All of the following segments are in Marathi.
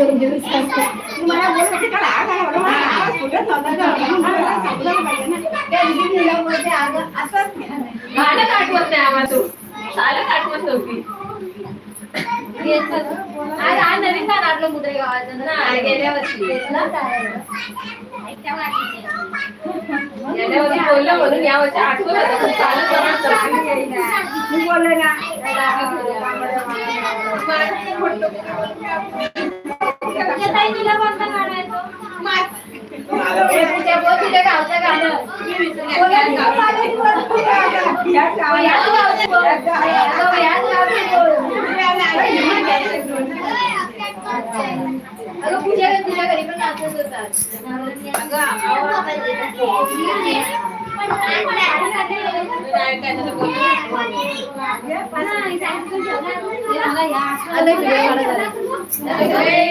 करून देऊ तुम्हाला बोलायचं का राग आला बरं? मला आवाज फुटत नव्हता गं. मला समजायला पाहिजे ना. त्या दिवशी मुलं बोलते, अगं, असंच नाही. गाणं आठवत नाही आम्हाला तू चालत आठवत नव्हती आज नवीन काय काढलं मुद्रे गावाचं गेल्या वर्षी. गेल्या वर्षी बोललं म्हणून या वर्षी आठवत होतं, चालत बोलले ना. तुला कोणता काढायचो तुझ्या बोल, तुझ्या गावचं गाणं. बोलायचं का माझ्या दिवस? याच गावाला. याच गावचे बोल. याच गावाला. याच गावचे बोल. अगं पूजा तुझ्या घरी पण नाचत होतात नाही,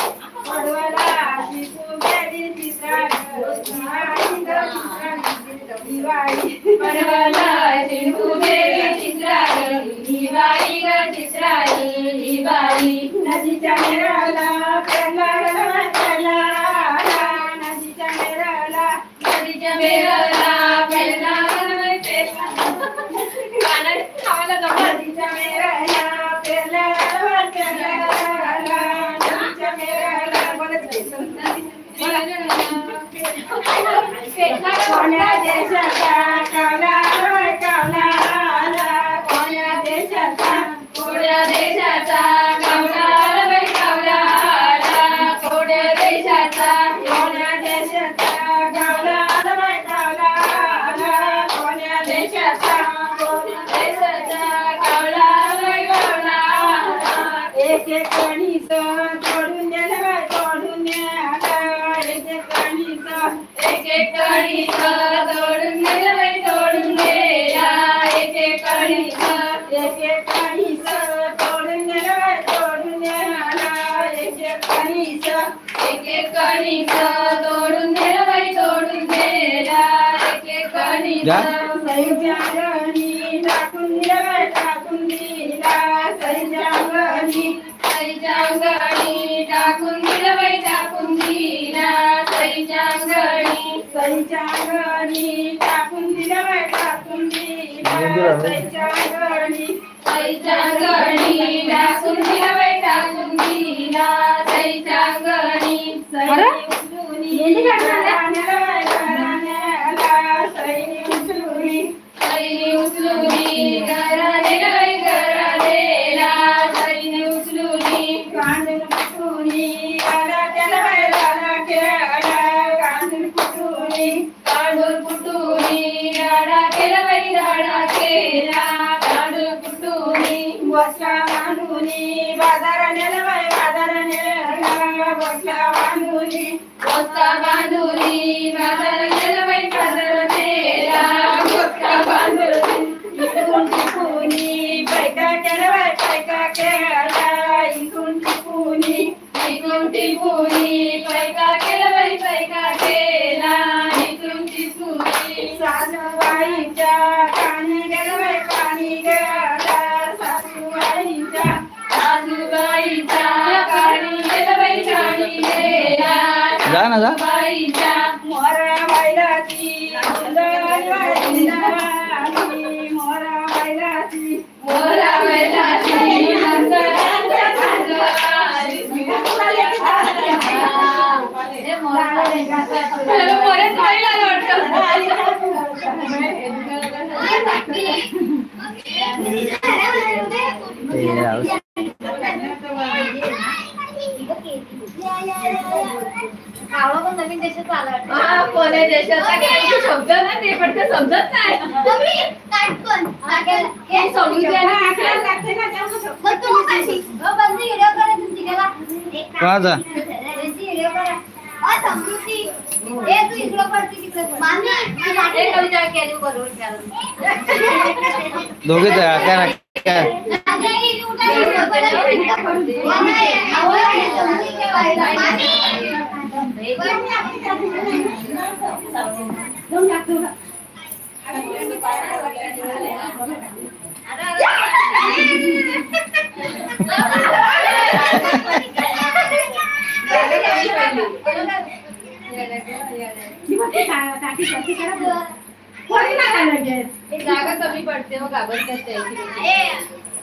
चित्राई दिवाळी नदीच्या मेळाला पेरला कोण्या देशाचा कावला एक एक कणीस एक एक कणीस तोडून गेला बाई तोडून गेला एक एक कणीस जा. सैजांगणी टाकून दिला बाय टाकून दिला. सैजांगणी सईच्या अंगणी टाकून दिलं बाई टाकून दिला. टाकून टाकून दिला. सैजांगणी सईच्या अंगणी टाकून दिलं बाई टाकून दिला. बसता बांधुरी बाजार बाई बाजार नेला बांधुरी इकडून टिपूनी पैका केला बाय पैका केला इकडून इकडून पैका केला बाई पैका केला इकडून टिपूनी सासूबाईच्या कानी गेलं बाई पाणी गेला सासूबाईच्या जा ना जा. बाईच्या हा, कोण्या देशाचा काही शब्द ना ते पण ते समजत नाही. मम्मी, काटकोन. हे आहे काय काय? ही हे. जागा कमी पडते मग घाबरतात त्याची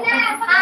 奶奶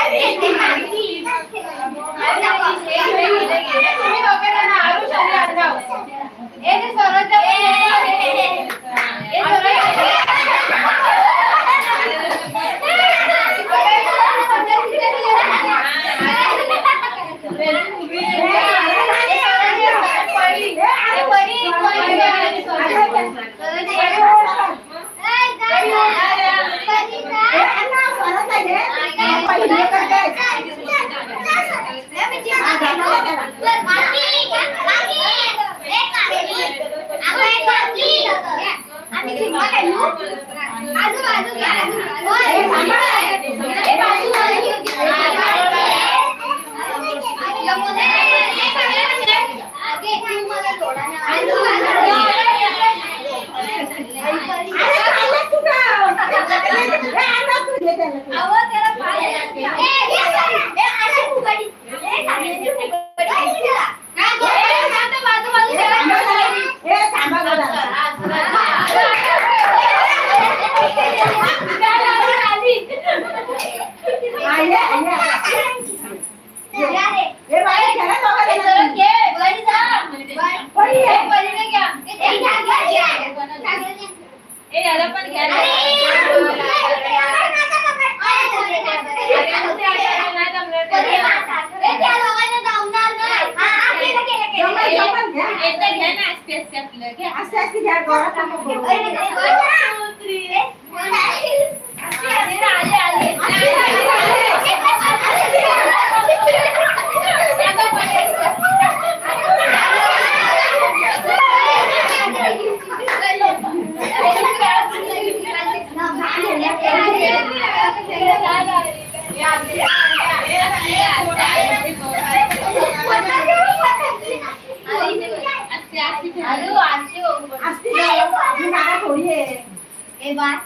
ไปเรียก আস্তে আস্তে যা গড়া কাম করো আলে আলে আলে আলে బాగా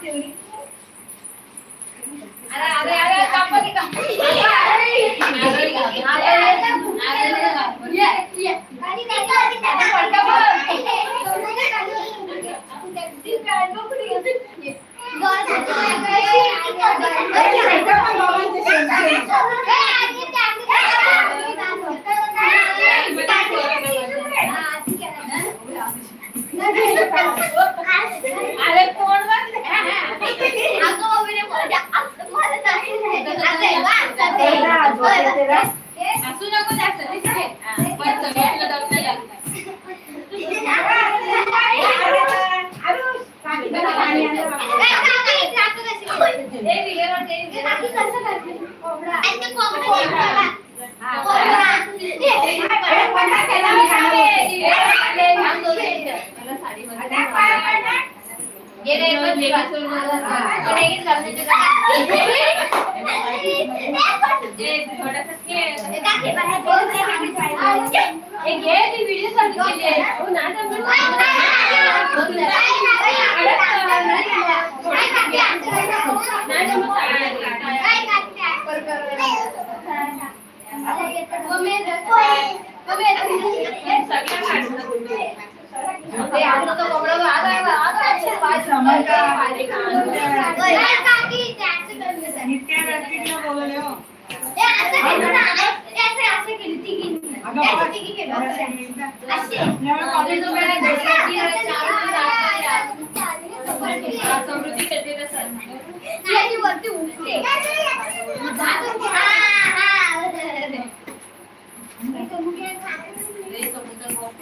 सगळ्या समृद्धी करते तसं ती वरती उठते.